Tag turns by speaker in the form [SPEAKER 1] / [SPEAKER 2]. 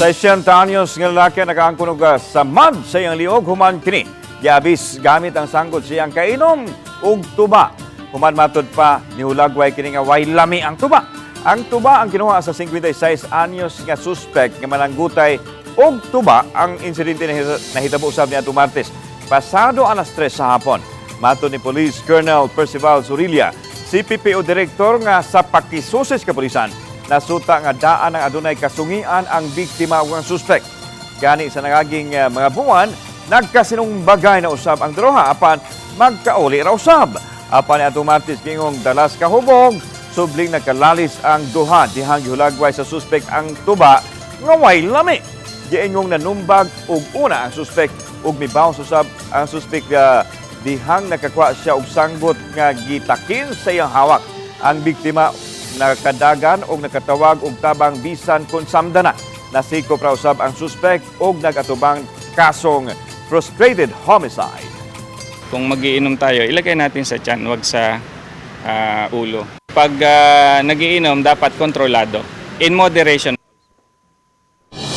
[SPEAKER 1] Sa 60 anyos nga lalaki nakaangkunog ah, sa mad sa iyang liog human kini. Giabis gamit ang sangkot siyang kainom ug tuba. Human matod pa ni hulagway kini nga way lami ang tuba. Ang tuba ang kinuha sa 56 anyos nga suspect nga mananggutay og tuba ang insidente na hita- nahitabo usab niadtong Martes. Pasado alas 3 sa hapon. Mato ni Police Colonel Percival Surilla, CPPO Director nga sa pakisusis kapulisan nasuta nga daan ang adunay kasungian ang biktima ug ang suspect. Gani sa nagaging uh, mga buwan, nagkasinong bagay na usab ang droha apan magkauli ra usab. Apan atong Martis kingong dalas kahubog, subling nagkalalis ang duha dihang gihulagway sa suspect ang tuba nga way lami. Giingong nanumbag ug una ang suspect ug mibaw usab ang suspect nga dihang nakakuha siya og sanggot nga gitakin sa iyang hawak. Ang biktima nakadagan og nakatawag og tabang bisan kung samdana. Nasikop ra usab ang suspect og nagatubang kasong frustrated homicide.
[SPEAKER 2] Kung magiinom tayo, ilagay natin sa tiyan, wag sa ah, ulo. Pag ah, nagiinom, dapat kontrolado. In moderation.